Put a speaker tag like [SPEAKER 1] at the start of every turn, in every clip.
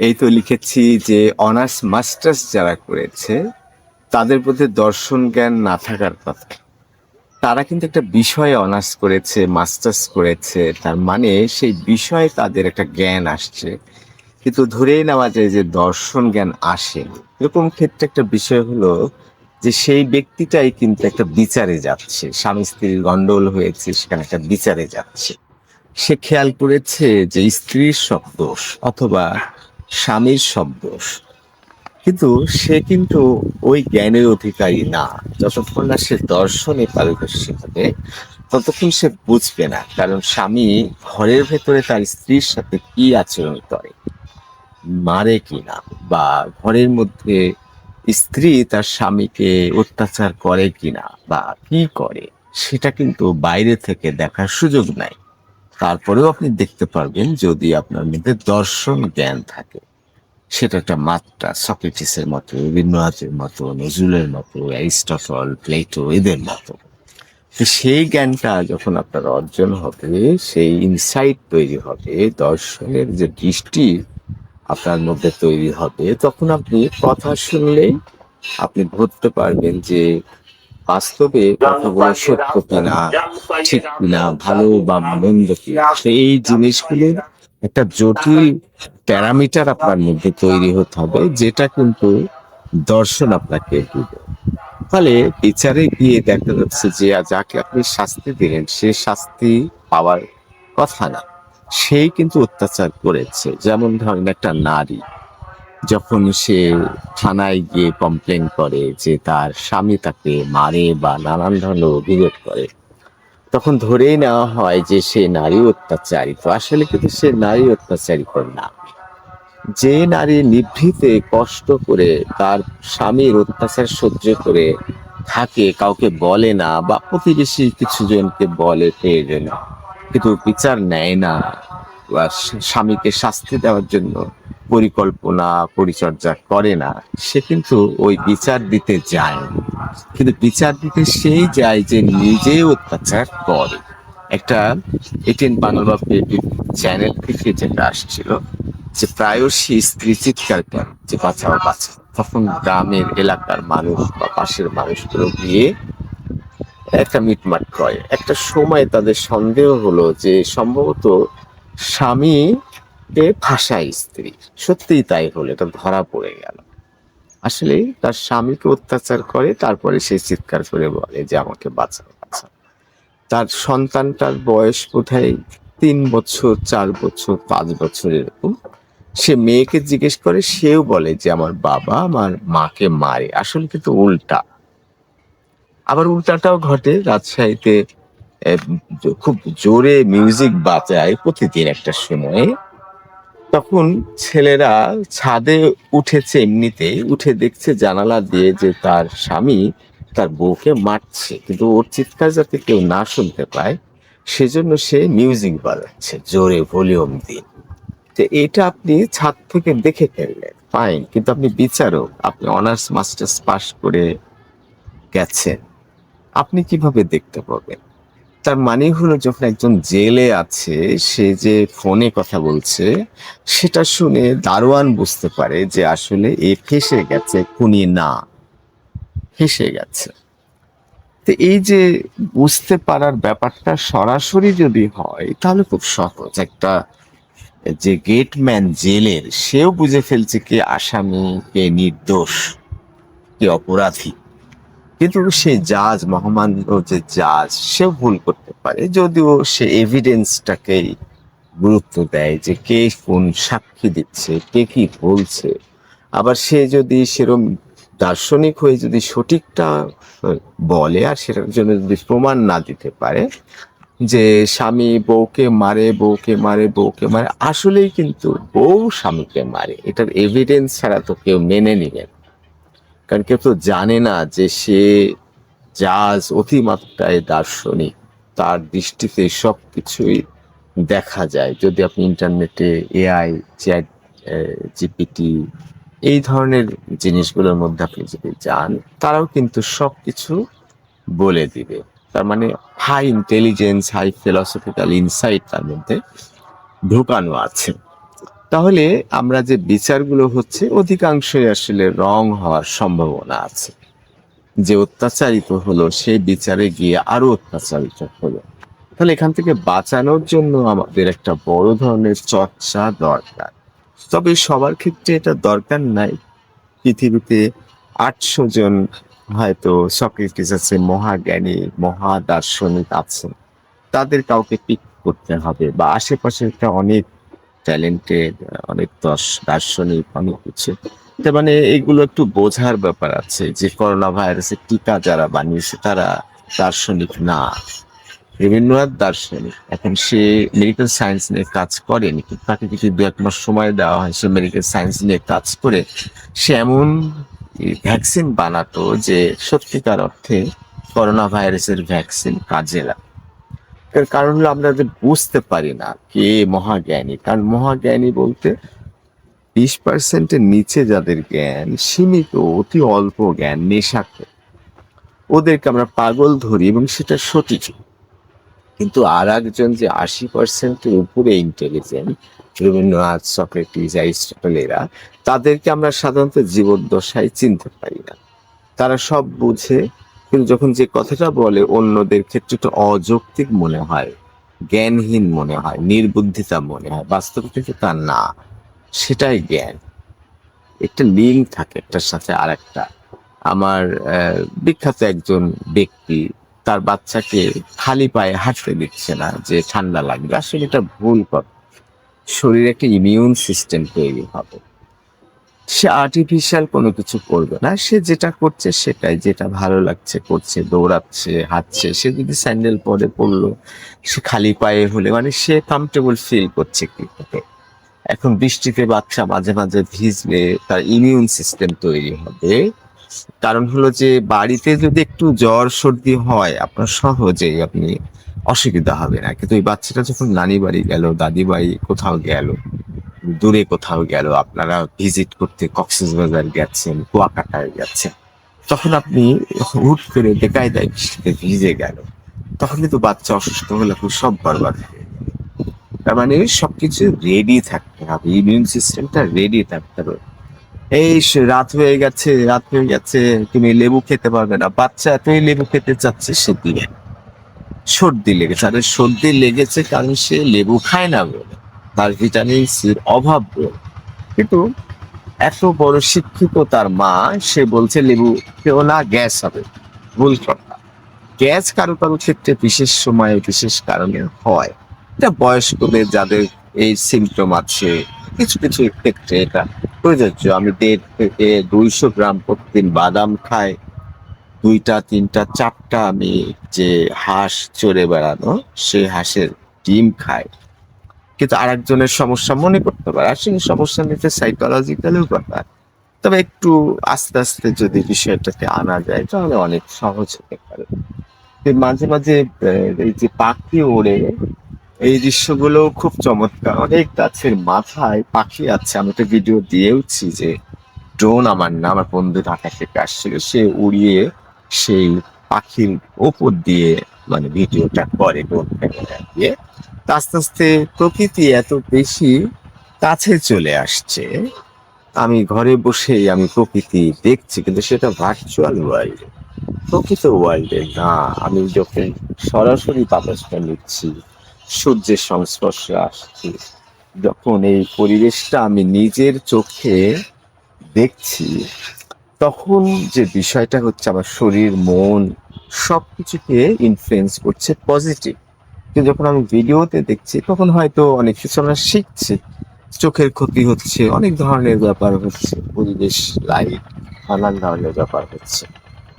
[SPEAKER 1] এই তো লিখেছি যে অনার্স মাস্টার্স যারা করেছে, তাদের মধ্যে দর্শন জ্ঞান না থাকার কথা। তারা কিন্তু একটা বিষয়ে অনার্স করেছে, মাস্টার্স করেছে, তার মানে সেই বিষয়ে তাদের একটা জ্ঞান আসছে। কিন্তু ধরেই নেওয়া যায় যে দর্শন জ্ঞান আসে এরকম ক্ষেত্রে একটা বিষয় হলো যে সেই ব্যক্তিটাই কিন্তু একটা বিচারে যাচ্ছে। স্বামী স্ত্রীর গন্ডগোল হয়েছে, সেখানে একটা বিচারে যাচ্ছে। সে খেয়াল করেছে যে স্ত্রীর সব দোষ, অথবা স্বামীর সব দোষ। কিন্তু সে কিন্তু ওই জ্ঞানের অধিকারী না। যতক্ষণ না সে দর্শনে পারদর্শী হবে, ততক্ষণ সে বুঝবে না। কারণ স্বামী ঘরের ভেতরে তার স্ত্রীর সাথে কি আচরণ করে, মারে কিনা বা ঘরের মধ্যে স্ত্রী তার স্বামীকে অত্যাচার করে কিনা বা কি করে, সেটা কিন্তু বাইরে থেকে দেখার সুযোগ নাই। তারপরেও আপনি দেখতে পারবেন যদি আপনার মধ্যে দর্শন জ্ঞান থাকে। সেটা একটা মাত্রা। সক্রেটিসের মতো রবীন্দ্রনাথের মতো, নজরুলের মতো, অ্যারিস্টটল, প্লেটো, এদের মতো। সেই জ্ঞানটা যখন আপনার অর্জন হবে, সেই ইনসাইট তৈরি হবে, দর্শনের যে দৃষ্টি আপনার মধ্যে তৈরি হবে, তখন আপনি কথা শুনলেই আপনি ধরতে পারবেন যে বাস্তবে কথাগুলো সত্য কিনা ঠিক কিনা ভালো বা মন্দ এই জিনিসগুলোর একটা জটিল প্যারামিটার আপনার মধ্যে তৈরি হতে হবে, যেটা কিন্তু দর্শন আপনাকে দিবে। ফলে বিচারে গিয়ে দেখা যাচ্ছে যে যাকে আপনি শাস্তি দিলেন, সে শাস্তি পাওয়ার কথা না। সেই কিন্তু অত্যাচার করেছে। যেমন ধরেন একটা নারী। যখন সে থানায় গিয়ে কমপ্লেন করে যে তার স্বামী তাকে মারে বা নানান ধরনের অভিযোগ করে, তখন ধরেই নেওয়া হয় যে সে নারী অত্যাচারী। তো আসলে কিন্তু সে নারী অত্যাচারী করে না। যে নারী নিভৃতে কষ্ট করে তার স্বামীর অত্যাচার সহ্য করে থাকে, কাউকে বলে না বা প্রতিবেশী কিছু জনকে বলে প্রয়োজন কিন্তু বিচার নেয় না। বা স্বামীকে শাস্তি দেওয়ার জন্য পরিকল্পনা, পরিচর্যা করে না। সে কিন্তু ওই বিচার দিতে যায়। কিন্তু বিচার দিতে সেই যায় যে নিজে অত্যাচার করে। একটা এটিএন বাংলা বা চ্যানেল থেকে যেটা আসছিল, যে প্রায়শই স্ত্রী চিৎকার করে যে বাঁচাও বাঁচাও। তখন গ্রামের এলাকার মানুষ বা পাশের মানুষগুলো গিয়ে একটা মিটমাট করে। একটা সময় তাদের সন্দেহ হলো যে সম্ভবত স্বামীকে ফাঁসায় স্ত্রী। সত্যিই তাই হলো, এটা ধরা পড়ে গেল। আসলে তার স্বামীকে অত্যাচার করে, তারপরে সে চিৎকার করে বলে যে আমাকে বাঁচাও বাঁচাও। তার সন্তানটার বয়স বোধহয় তিন বছর, চার বছর, পাঁচ বছর এরকম। সে মেয়েকে জিজ্ঞেস করে, সেও বলে যে আমার বাবা আমার মাকে মারে। আসলে কিন্তু উল্টা। আবার উল্টাটাও ঘটে, রাজশাহীতে খুব জোরে মিউজিক বাজায় প্রতিদিন একটা সময়ে। তখন ছেলেরা ছাদে উঠেছে এমনিতেই, উঠে দেখছে জানালা দিয়ে যে তার স্বামী তার বউকে মারছে। কিন্তু ওর চিৎকার যাতে কেউ না শুনতে পায়, সেজন্য সে মিউজিক বাজাচ্ছে, জোরে ভলিউম দিয়ে। তো এটা আপনি ছাদ থেকে দেখে ফেললেন ফাইন কিন্তু আপনি বিচারক, আপনি অনার্স, মাস্টার্স পাশ করে গেছেন। আপনি কীভাবে দেখতে পাবেন? তার মানে হলো যখন একজন জেলে আছে, সে যে ফোনে কথা বলছে, সেটা শুনে দারোয়ান বুঝতে পারে যে আসলে এ ফেসে গেছে, খুনি না। ফেসে গেছে। তো এই যে বুঝতে পারার ব্যাপারটা সরাসরি যদি হয়, তাহলে খুব সহজ। একটা যে গেটম্যান জেলের, সেও বুঝে ফেলছে কে আসামি, কে নির্দোষ, কে অপরাধী। কিন্তু সে জাজ, মহামান্য যে জাজ, সে ভুল করতে পারে। যদিও সে এভিডেন্সটাকেই গুরুত্ব দেয় যে কে কোন সাক্ষী দিচ্ছে, কে কি বলছে। আবার সে যদি সেরম দার্শনিক হয়ে যদি সঠিকটা বলে আর সেটার জন্য যদি প্রমাণ না দিতে পারে, যে স্বামী বউকে মারে বউকে মারে বউকে মারে, আসলেই কিন্তু বউ স্বামীকে মারে। এটার এভিডেন্স ছাড়া তো কেউ মেনে নিবে না। কারণ কেউ তো জানে না যে সে জাজ, অতিমাত্রায় দার্শনিক। তার দৃষ্টিতে সব কিছুই দেখা যায়। যদি আপনি ইন্টারনেটে এআই, চ্যাট জিপিটি এই ধরনের জিনিসগুলোর মধ্যে আপনি যদি যান, তারাও কিন্তু সব কিছু বলে দিবে। তার মানে high intelligence high philosophical insight তার মধ্যে ঢুকানো আছে। তাহলে আমরা যে বিচারগুলো হচ্ছে, অধিকাংশই আসলে রং হওয়ার সম্ভাবনা আছে। যে অত্যাচারিত হলো, সেই বিচারে গিয়ে আরও অত্যাচারিত হলো। তাহলে এখান থেকে বাঁচানোর জন্য আমাদের একটা বড় ধরনের চর্চা দরকার। তবে সবার ক্ষেত্রে এটা দরকার নাই। পৃথিবীতে আটশো জন হয়তো সক্রেটিস আছে, মহাজ্ঞানী মহা দার্শনিক আছেন তাদের কাউকে পিক করতে হবে বা আশেপাশে একটা অনেক ট্যালেন্টেড অনেক দর্শ- দার্শনিক অনেক কিছু। তার মানে এগুলো একটু বোঝার ব্যাপার আছে যে করোনা ভাইরাসের টিকা যারা বানিয়েছে, তারা দার্শনিক না। রবীন্দ্রনাথ দার্শনিক। এখন সে মেডিকেল সায়েন্স নিয়ে কাজ করেনি কিন্তু তাকে যদি দু এক মাস সময় দেওয়া হয়, সে মেডিকেল সায়েন্স নিয়ে কাজ করে, সে এমন ভ্যাকসিন বানাতো যে সত্যিকার অর্থে করোনা ভাইরাসের ভ্যাকসিন কাজে লাগে এর কারণ হলো আমরা বুঝতে পারি না কে মহাজ্ঞানী। কারণ মহাজ্ঞানী বলতে বিশ পার্সেন্টের নিচে যাদের জ্ঞান সীমিত, অতি অল্প জ্ঞান নেশাকে ওদেরকে আমরা পাগল ধরি এবং সেটা সঠিক। কিন্তু আর একজন যে আশি পার্সেন্টের উপরে ইন্টেলিজেন্ট রবীন্দ্রনাথ সক্রেটিস অ্যারিস্টটল এরা, তাদেরকে আমরা সাধারণত জীবদ্দশায় চিনতে পারি না। তারা সব বুঝে কিন্তু যখন যে কথাটা বলে, অন্যদের ক্ষেত্রে একটু অযৌক্তিক মনে হয়, জ্ঞানহীন মনে হয়, নির্বুদ্ধিতা মনে হয়, বাস্তবে কিন্তু তা না। সেটাই জ্ঞান। একটা লিঙ্ক থাকে একটার সাথে আর একটা আমার বিখ্যাত একজন ব্যক্তি, তার বাচ্চাকে খালি পায়ে হাঁটতে দিচ্ছে না যে ঠান্ডা লাগবে। আসলে এটা ভুল কথা শরীরে একটা ইমিউন সিস্টেম তৈরি হবে। সে আর্টিফিশিয়াল কোনো কিছু করবে না। সে যেটা করছে সেটাই, যেটা ভালো লাগছে করছে, দৌড়াচ্ছে, হাঁটছে, সে যদি স্যান্ডেল পরে পড়ল, সে খালি পায়ে হলে মানে সে কমফর্টেবল ফিল করছে কিন্তু এখন বৃষ্টিতে বাচ্চা মাঝে মাঝে ভিজবে তার ইমিউন সিস্টেম তৈরি হবে। কারণ হলো যে বাড়িতে যদি একটু জ্বর সর্দি হয়, আপনার সহজেই আপনি অসুবিধা হবে না। কিন্তু ওই বাচ্চাটা যখন নানি বাড়ি গেল দাদি বাড়ি কোথাও গেল দূরে কোথাও গেল, আপনারা ভিজিট করতে কক্সবাজার গেছেন, কুয়াকাটায় গেছেন। তখন আপনি হুট করে দেখাই দেয় বৃষ্টিতে ভিজে গেল। তখন কিন্তু বাচ্চা অসুস্থ হলে আপনি সব বরবাদ হয়ে তার মানে সবকিছু রেডি থাকতে হবে ইমিউন সিস্টেমটা রেডি থাকতে হবে। এই রাত হয়ে গেছে, রাত হয়ে গেছে, তুমি লেবু খেতে পারবে না। বাচ্চা এতই লেবু খেতে চাচ্ছে সে না। সর্দি লেগেছে, আরে সর্দি লেগেছে কারণ সে লেবু খায় না বলে। তার ভিটামিন সির অভাব কিন্তু এত বড় শিক্ষিত তার মা, সে বলছে, লেবু খেও না, গ্যাস হবে। ভুল কথা। গ্যাস কারও কারও ক্ষেত্রে বিশেষ সময়ে, বিশেষ কারণে হয়। এটা বয়স্কদের, যাদের এই সিমটম আছে, কিছু কিছু ক্ষেত্রে এটা প্রযোজ্য। আমি দেড় থেকে দুইশো গ্রাম প্রতিদিন বাদাম খাই। দুইটা, তিনটা, চারটা আমি যে হাঁস চড়ে বেড়ানো, সেই হাঁসের ডিম খাই। কিন্তু আরেকজনের সমস্যা মনে করতে পারে। আর সেই সমস্যা নিতে সাইকোলজিক্যালও ব্যাপার। তবে একটু আস্তে আস্তে যদি বিষয়টাকে আনা যায়, তাহলে অনেক সহজ হতে পারে। মাঝে মাঝে এই যে পাখি ওড়ে, এই দৃশ্যগুলো খুব চমৎকার। অনেক গাছের মাথায় পাখি আছে। আমি তো ভিডিও দিয়েওছি যে ড্রোন আমার না, আমার বন্ধু ঢাকা থেকে আসছিল। সে উড়িয়ে সেই পাখির ওপর দিয়ে মানে ভিডিওটা করে ড্রোন ক্যামেরা দিয়ে আস্তে আস্তে প্রকৃতি এত বেশি কাছে চলে আসছে। আমি ঘরে বসেই আমি প্রকৃতি দেখছি, কিন্তু সেটা ভার্চুয়াল ওয়ার্ল্ড প্রকৃত ওয়ার্ল্ডে না, আমি যখন সরাসরি বাতাসটা নিচ্ছি, সূর্যের সংস্পর্শে আসছি, যখন এই পরিবেশটা আমি নিজের চোখে দেখছি, তখন যে বিষয়টা হচ্ছে আমার শরীর, মন, সবকিছুকে ইনফ্লুয়েন্স করছে পজিটিভ কিন্তু যখন আমি ভিডিওতে দেখছি, তখন হয়তো অনেক কিছু আমরা শিখছি। চোখের ক্ষতি হচ্ছে, অনেক ধরনের ব্যাপার হচ্ছে। পরিবেশ লাইট নানান ধরনের ব্যাপার হচ্ছে।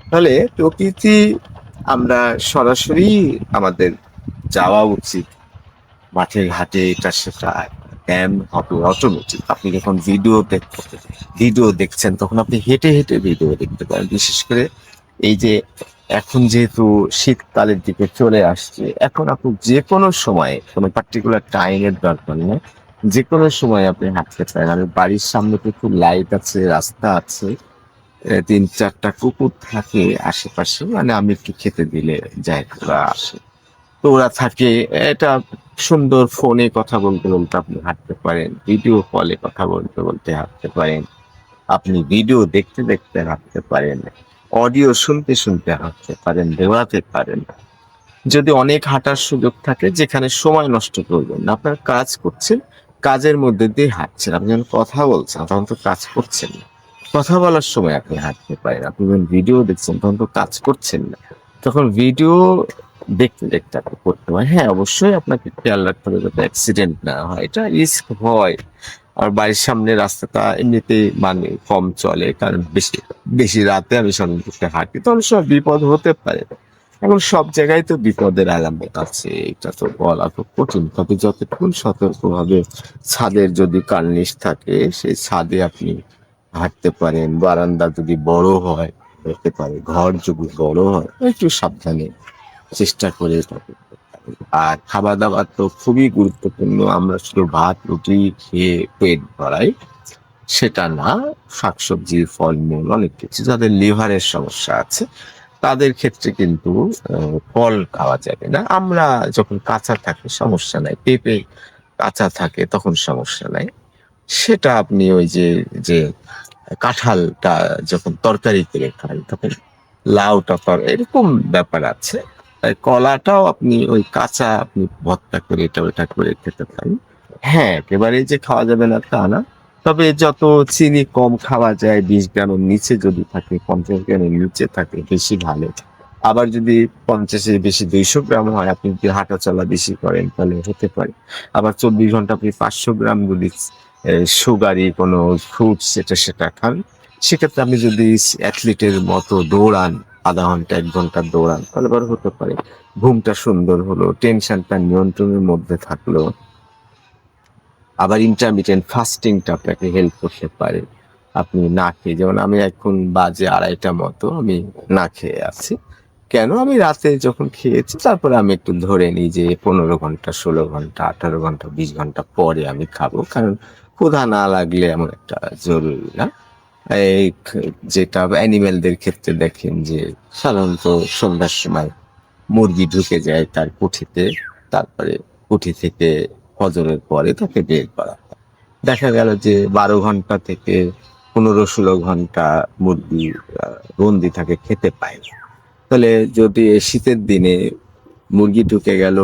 [SPEAKER 1] তাহলে প্রকৃতি আমরা সরাসরি আমাদের যাওয়া উচিত। মাঠে ঘাটে এটা সেটা ব্যায়াম হবে অটোমেটিক আপনি যখন ভিডিও দেখতে ভিডিও দেখছেন, তখন আপনি হেঁটে হেঁটে ভিডিও দেখতে পারেন। বিশেষ করে এই যে এখন যেহেতু শীতকালের দিকে চলে আসছে, এখন আপনি যে কোনো সময়ে, কোনো পার্টিকুলার টাইমের দরকার নেই যে কোনো সময় আপনি হাঁটতে পারেন। আর বাড়ির সামনে তো খুব লাইট আছে, রাস্তা আছে তিন চারটা কুকুর থাকে আশেপাশে মানে আমি একটু খেতে দিলে যাই ওরা আসে। তো ওরা থাকে, এটা সুন্দর ফোনে কথা বলতে বলতে আপনি হাঁটতে পারেন ভিডিও কলে কথা বলতে বলতে হাঁটতে পারেন, আপনি ভিডিও দেখতে দেখতে হাঁটতে পারেন। অডিও শুনতে শুনতে হাঁটতে পারেন দেওয়াতে পারেন। যদি অনেক হাঁটার সুযোগ থাকে, যেখানে সময় নষ্ট করবেন না, আপনার কাজ করছেন, কাজের মধ্যে দিয়ে হাঁটছেন। আপনি যখন কথা বলছেন, তখন তো কাজ করছেন না। কথা বলার সময় আপনি হাঁটতে পারেন। আপনি যখন ভিডিও দেখছেন, তখন তো কাজ করছেন না। তখন ভিডিও দেখতে দেখতে আপনি করতে পারেন। হ্যাঁ অবশ্যই আপনাকে খেয়াল রাখতে হবে যাতে অ্যাক্সিডেন্ট না হয়। এটা রিস্ক হয়। আর বাড়ির সামনে রাস্তাটা এমনিতেই মানে কম চলে, কারণ বেশি বেশি রাতে আমি সন্ধ্যে হাঁটি তাহলে সব বিপদ হতে পারে এখন সব জায়গায় তো বিপদের আলামত আছে এটা তো বলা খুব কঠিন তবে যতটুকু সতর্কভাবে ছাদের যদি কার্নিশ থাকে, সেই ছাদে আপনি হাঁটতে পারেন, বারান্দা যদি বড় হয় হতে পারে ঘর যদি বড় হয়, একটু সাবধানে চেষ্টা করে পারেন। আর খাবার দাবার তো খুবই গুরুত্বপূর্ণ। আমরা শুধু ভাত, রুটি, খেয়ে পেট ভরাই, সেটা না, শাকসবজি, ফলমূল অনেক কিছু। যাদের লিভারের সমস্যা আছে, তাদের ক্ষেত্রে কিন্তু ফল খাওয়া যাবে না। আমরা যখন কাঁচা থাকে, সমস্যা নাই। পেঁপে কাঁচা থাকে, তখন সমস্যা নাই। সেটা আপনি ওই যে যে কাঁঠালটা যখন তরকারি করে খান, তখন লাউটা এরকম ব্যাপার আছে। তাই কলাটাও আপনি ওই কাঁচা আপনি ভর্তা করে এটা ওটা করে খেতে পারেন। হ্যাঁ একেবারে যে খাওয়া যাবে না তা না। তবে যত চিনি কম খাওয়া যায়, বিশ গ্রামের নিচে যদি থাকে, পঞ্চাশ গ্রামের নিচে থাকে, বেশি ভালো। আবার যদি পঞ্চাশের বেশি দুইশো গ্রাম হয়, আপনি যদি হাঁটা চলা বেশি করেন, তাহলে হতে পারে। আবার চব্বিশ ঘণ্টা আপনি পাঁচশো গ্রাম যদি সুগারি কোনো ফ্রুটস সেটা সেটা খান, সেক্ষেত্রে আপনি যদি অ্যাথলিটের মতো দৌড়ান আধা ঘণ্টা, এক ঘণ্টা দৌড়ান, তাহলে আবার হতে পারে। ঘুমটা সুন্দর হলো, টেনশনটা নিয়ন্ত্রণের মধ্যে থাকল। আবার ইন্টারমিডিয়েন্ট ফাস্টিংটা আপনাকে হেল্প করতে পারে। আপনি না খেয়ে, যেমন আমি এখন বাজে আড়াইটা মতো, আমি না খেয়ে আছি। কেন? আমি রাতে যখন খেয়েছি, তারপরে আমি একটু ধরে নিই যে পনেরো ঘণ্টা, ষোলো ঘণ্টা, আঠারো ঘণ্টা, বিশ ঘণ্টা পরে আমি খাব। কারণ ক্ষুধা না লাগলে এমন একটা জরুরি না। যেটা অ্যানিমেলদের ক্ষেত্রে দেখেন যে সাধারণত সন্ধ্যার সময় মুরগি ঢুকে যায় তার কুঠিতে, তারপরে কুঠি থেকে ফজরের পরে তাকে বের করা দেখা গেল যে বারো ঘণ্টা থেকে পনেরো ষোলো ঘণ্টা মুরগি বন্দি থাকে, খেতে পায় না। তাহলে যদি শীতের দিনে মুরগি ঢুকে গেল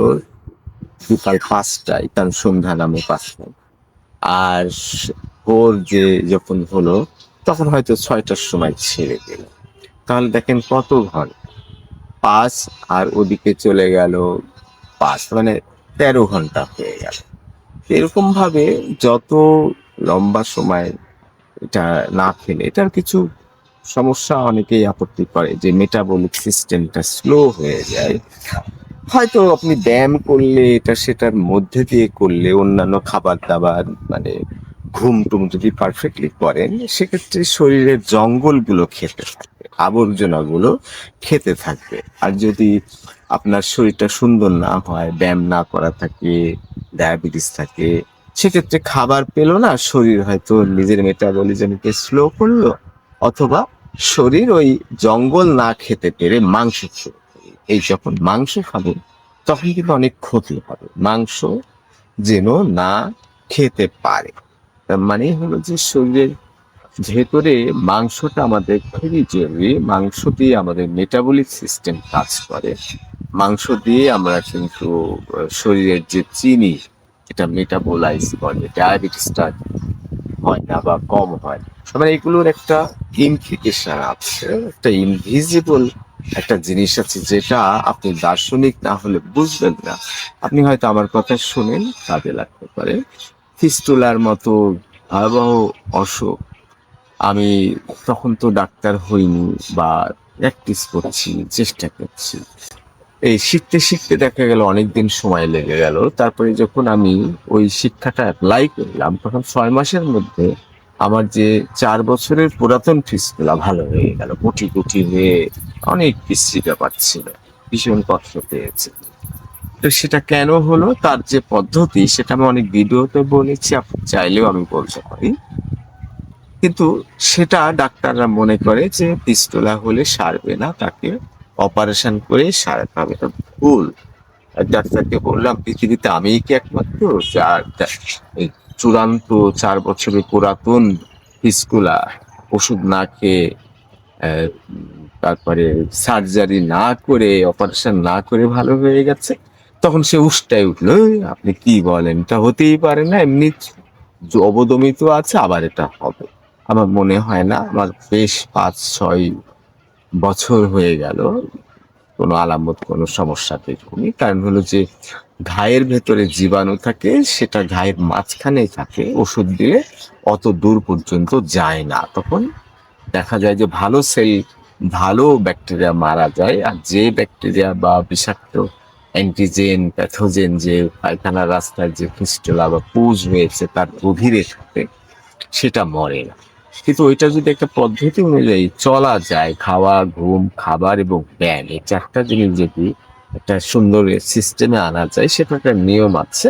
[SPEAKER 1] বিকাল পাঁচটায় কারণ সন্ধ্যা নামে পাঁচটায়, আর ভোর যে যখন হলো তখন হয়তো ছয়টার সময় ছেড়ে দিল। তাহলে দেখেন কত ঘণ্টা পাঁচ আর ওদিকে চলে গেল পাঁচ মানে তেরো ঘণ্টা হয়ে গেল। এরকম ভাবে যত লম্বা সময় এটা না খেলে এটার কিছু সমস্যা অনেকেই আপত্তি করে যে মেটাবলিক সিস্টেমটা স্লো হয়ে যায়। হয়তো আপনি ব্যায়াম করলে এটা সেটার মধ্যে দিয়ে করলে অন্যান্য খাবার দাবার মানে ঘুম টুম যদি পারফেক্টলি করেন, সেক্ষেত্রে শরীরের জঙ্গলগুলো খেতে থাকবে, আবর্জনাগুলো খেতে থাকবে। আর যদি আপনার শরীরটা সুন্দর না হয়, ব্যায়াম না করা থাকে ডায়াবেটিস থাকে, সেক্ষেত্রে খাবার পেল না, শরীর হয়তো নিজের মেটাবলিজমকে স্লো করল, অথবা শরীর ওই জঙ্গল না খেতে পেরে মাংস এই যখন মাংস খাবে, তখন কিন্তু অনেক ক্ষতি হবে। মাংস যেন না খেতে পারে। তার মানে হলো যে শরীরের ভেতরে মাংসটা আমাদের খুবই জরুরি। মাংস দিয়ে আমাদের মেটাবলিক সিস্টেম কাজ করে। মাংস দিয়ে আমরা কিন্তু শরীরের যে চিনি, এটা মেটাবোলাইজ করে। ডায়াবেটিসটা হয় না বা কম হয় মানে এগুলোর একটা ইমপ্লিকেশন আছে, একটা ইনভিজিবল একটা জিনিস আছে যেটা আপনি দার্শনিক না হলে বুঝবেন না। আপনি হয়তো আমার কথা শুনেন, কাজে লাগতে পারে। ফিস্টুলার মতো ভয়াবহ অসুখ। আমি তখন তো ডাক্তার হইনি বা প্র্যাকটিস করছি, চেষ্টা করছি। এই শিখতে শিখতে দেখা গেল অনেকদিন সময় লেগে গেল। তারপরে যখন আমি ওই শিক্ষাটা অ্যাপ্লাই করলাম, তখন ছয় মাসের মধ্যে আমার যে চার বছরের পুরাতন ফিসগুলা ভালো হয়ে গেল। গুটি গুটি হয়ে অনেক বিশ্রী ব্যাপার ছিল ভীষণ কষ্ট পেয়েছে। তো সেটা কেন হলো? তার যে পদ্ধতি, সেটা আমি অনেক ভিডিওতে বলেছি, আপনি চাইলেও আমি বলতে পারি। কিন্তু সেটা ডাক্তাররা মনে করে যে পিস্তলা হলে সারবে না, তাকে অপারেশন করে সারাতে হবে। এটা ভুল। ডাক্তারকে বললাম, পৃথিবীতে আমিই কি একমাত্র যার চূড়ান্ত চার বছরের পুরাতন ফিসকুলা ওষুধ না খেয়ে তারপরে সার্জারি না করে, অপারেশন না করে ভালো হয়ে গেছে। তখন সে উষ্টায় উঠল "এই, আপনি কি বলেন? এটা হতেই পারে না এমনি অবদমিত আছে আবার এটা হবে। আমার মনে হয় না আমার বেশ পাঁচ ছয় বছর হয়ে গেল কোনো আলামত কোনো সমস্যা দেখুনি কারণ হলো যে ঘায়ের ভেতরে জীবাণু থাকে সেটা ঘায়ের মাঝখানেই থাকে ওষুধ দিলে অত দূর পর্যন্ত যায় না। তখন দেখা যায় যে ভালো সেল ভালো ব্যাকটেরিয়া মারা যায় আর যে ব্যাকটেরিয়া বা বিষাক্ত অ্যান্টিজেন, প্যাথোজেন যে পায়খানার রাস্তার যে ফিস্টুলা বা পুজ হয়েছে তার গভীরে সাথে সেটা মরে না। কিন্তু ওইটা যদি একটা পদ্ধতি অনুযায়ী চলা যায়, খাওয়া, ঘুম, খাবার এবং ব্যায়াম এই চারটা জিনিস যদি একটা সুন্দর সিস্টেমে আনা যায় সেটা একটা নিয়ম আছে,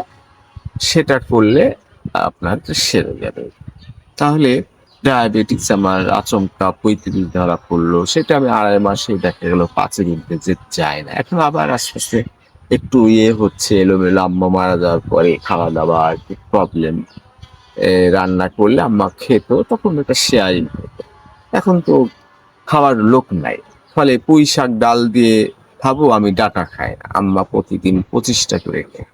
[SPEAKER 1] সেটা করলে আপনার সেরে যাবে। তাহলে ডায়াবেটিস আমার আচমকা পঁয়ত্রিশ ধরা পড়ল, সেটা আমি আড়াই মাসে দেখা গেল পাঁচের মধ্যে যে যায় না। এখন আবার আস্তে আস্তে একটু ইয়ে হচ্ছে, এলোমেলো আম্মা মারা যাওয়ার পরে খাওয়া দাওয়া একটু প্রবলেম রান্না করলে আম্মা খেত, তখন একটা শেয়ারিং হতো। এখন তো খাওয়ার লোক নাই। ফলে পুঁই শাক, ডাল দিয়ে খাব, আমি ডাটা খাই না। আম্মা প্রতিদিন পঁচিশটা করে খেত।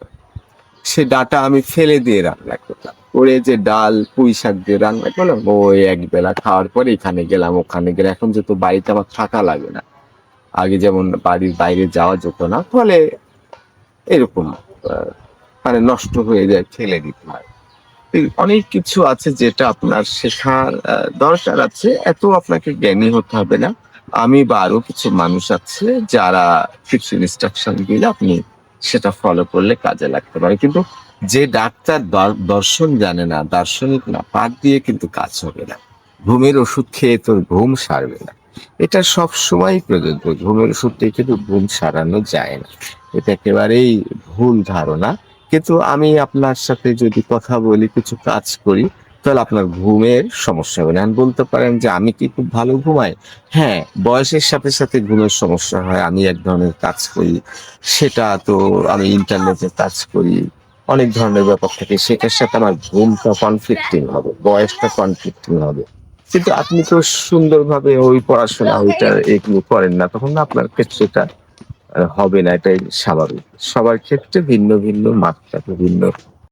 [SPEAKER 1] সে ডাটা আমি ফেলে দিয়ে রান্না করলাম করে যে ডাল, পুঁই শাক দিয়ে রান্না করলাম, ওই এক বেলা খাওয়ার পরে এখানে গেলাম, ওখানে গেলে এখন যেহেতু বাড়িতে আমার থাকা লাগে না, আগে যেমন বাড়ির বাইরে যাওয়া যেত না, ফলে এরকম মানে নষ্ট হয়ে যায়, ফেলে দিতে হয়। অনেক কিছু আছে যেটা আপনার শেখার দরকার আছে, এত আপনাকে জ্ঞানী হতে হবে না। আমি বা আরও কিছু মানুষ আছে যারা কিছু ইনস্ট্রাকশন দিলে আপনি সেটা ফলো করলে কাজে লাগতে পারে। কিন্তু যে ডাক্তার দর্শন জানে না, দার্শনিক না পাক দিয়ে কিন্তু কাজ হবে না। ঘুমের ওষুধ খেয়ে তোর ঘুম সারবে না। এটা সব সময় প্রযোজ্য। ঘুমের ওষুধ দিয়ে কিন্তু ঘুম সারানো যায় না। এটা একেবারেই ভুল ধারণা। কিন্তু আমি আপনার সাথে যদি কথা বলি কিছু কাজ করি তাহলে আপনার ঘুমের সমস্যা হবে। না বলতে পারেন যে আমি কি খুব ভালো ঘুমাই? হ্যাঁ বয়সের সাথে সাথে ঘুমের সমস্যা হয়। আমি এক ধরনের কাজ করি সেটা তো আমি ইন্টারনেটে কাজ করি অনেক ধরনের ব্যাপার থাকে। সেটার সাথে আমার ঘুমটা কনফ্লিক্টিং হবে বয়সটা কনফ্লিক্টিং হবে। কিন্তু আপনি তো সুন্দরভাবে ওই পড়াশোনা ওইটা এগুলো করেন না তখন না আপনার ক্ষেত্রে আহ, হবে না এটাই স্বাভাবিক। সবার ক্ষেত্রে ভিন্ন ভিন্ন মাত্রা ভিন্ন